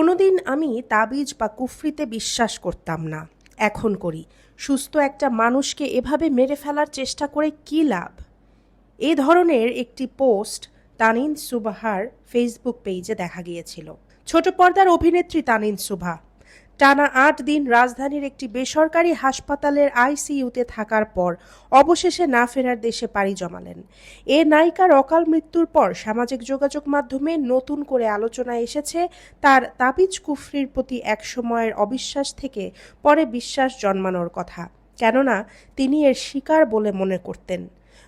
কোনোদিন আমি তাবিজ বা কুফরিতে বিশ্বাস করতাম না। এখন করি, সুস্থ একটা মানুষকে এভাবে মেরে ফেলার চেষ্টা করে কি লাভ? এ ধরনের একটি পোস্ট তানিন সুবাহার ফেসবুক পেজে দেখা গিয়েছিল। ছোট পর্দার অভিনেত্রী তানিন সুভা টানা আট দিন রাজধানীর একটি বেসরকারি হাসপাতালের আইসিইউতে থাকার পর অবশেষে না ফেরার দেশে পাড়ি জমালেন। এ নায়িকার অকাল মৃত্যুর পর সামাজিক যোগাযোগ মাধ্যমে নতুন করে আলোচনায় এসেছে তার তাবিজ কুফরির প্রতি এক সময়ের অবিশ্বাস থেকে পরে বিশ্বাস জন্মানোর কথা। কেননা, তিনি এর শিকার বলে মনে করতেন।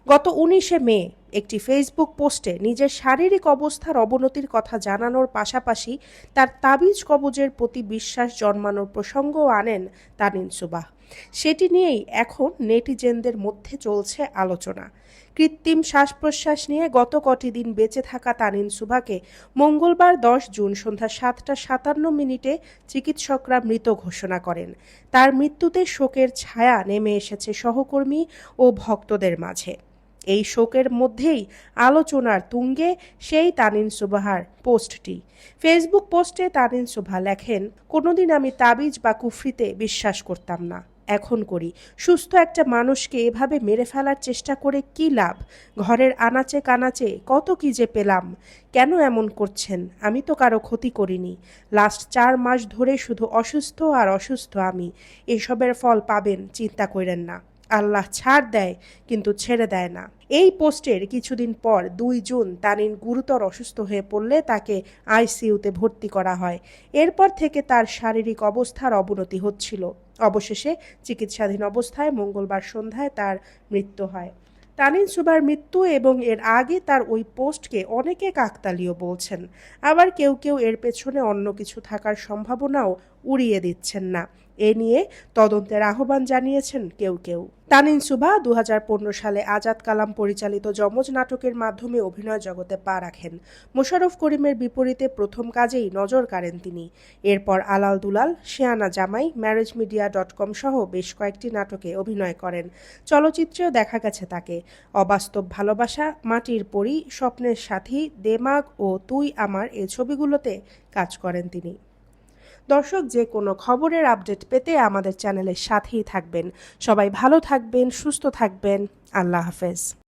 গত উনিশে মে একটি ফেসবুক পোস্টে নিজের শারীরিক অবস্থার অবনতির কথা জানানোর পাশাপাশি তার তাবিজ কবজের প্রতি বিশ্বাস জন্মানোর প্রসঙ্গও আনেন তানিন সুবাহ। সেটি নিয়েই এখন নেটিজেনদের মধ্যে চলছে আলোচনা। কৃত্রিম শ্বাস প্রশ্বাস নিয়ে গত কটি দিন বেঁচে থাকা তানিন সুবাকে মঙ্গলবার দশ জুন সন্ধ্যা সাতটা সাতান্ন মিনিটে চিকিৎসকরা মৃত ঘোষণা করেন। তার মৃত্যুতে শোকের ছায়া নেমে এসেছে সহকর্মী ও ভক্তদের মাঝে। এই শোকের মধ্যেই আলোচনার তুঙ্গে সেই তানিন সুবাহার পোস্টটি। ফেসবুক পোস্টে তানিন সুভা লেখেন, কোনোদিন আমি তাবিজ বা কুফরিতে বিশ্বাস করতাম না। এখন করি। সুস্থ একটা মানুষকে এভাবে মেরে ফেলার চেষ্টা করে কি লাভ? ঘরের আনাচে কানাচে কত কি যে পেলাম। কেন এমন করছেন? আমি তো কারও ক্ষতি করিনি। লাস্ট চার মাস ধরে শুধু অসুস্থ আর অসুস্থ আমি। এসবের ফল পাবেন, চিন্তা করেন না। আল্লাহ ছাড় দেয়, কিন্তু ছেড়ে দেয় না। এই পোস্টের কিছুদিন পর দুই জুন তানিন গুরুতর অসুস্থ হয়ে পড়লে তাকে আইসিইউতে ভর্তি করা হয়। এরপর থেকে তার শারীরিক অবস্থার অবনতি হচ্ছিল। অবশেষে চিকিৎসাধীন অবস্থায় মঙ্গলবার সন্ধ্যায় তার মৃত্যু হয়। তানিন সুবার মৃত্যু এবং এর আগে তার ওই পোস্টকে অনেকে কাকতালীয় বলছেন। আবার কেউ কেউ এর পেছনে অন্য কিছু থাকার সম্ভাবনাও উড়িয়ে দিচ্ছেন না। এ নিয়ে তদন্তের আহ্বান জানিয়েছেন কেউ কেউ। তানিন সুবা দু হাজার পনেরো সালে আজাদ কালাম পরিচালিত যমজ নাটকের মাধ্যমে অভিনয় জগতে পা রাখেন। মোশাররফ করিমের বিপরীতে প্রথম কাজেই নজর কাড়েন তিনি। এরপর আলাল দুলাল, শেয়ানা জামাই ম্যারেজ মিডিয়া ডট কম সহ বেশ কয়েকটি নাটকে অভিনয় করেন। চলচ্চিত্রেও দেখা গেছে তাকে। অবাস্তব ভালোবাসা, মাটির পরি, স্বপ্নের সাথী, দেমাগ ও তুই আমার এ ছবিগুলোতে কাজ করেন তিনি। দর্শক, যে কোনো খবরের আপডেট পেতে আমাদের চ্যানেলের সাথেই থাকবেন। সবাই ভালো থাকবেন, সুস্থ থাকবেন। আল্লাহ হাফেজ।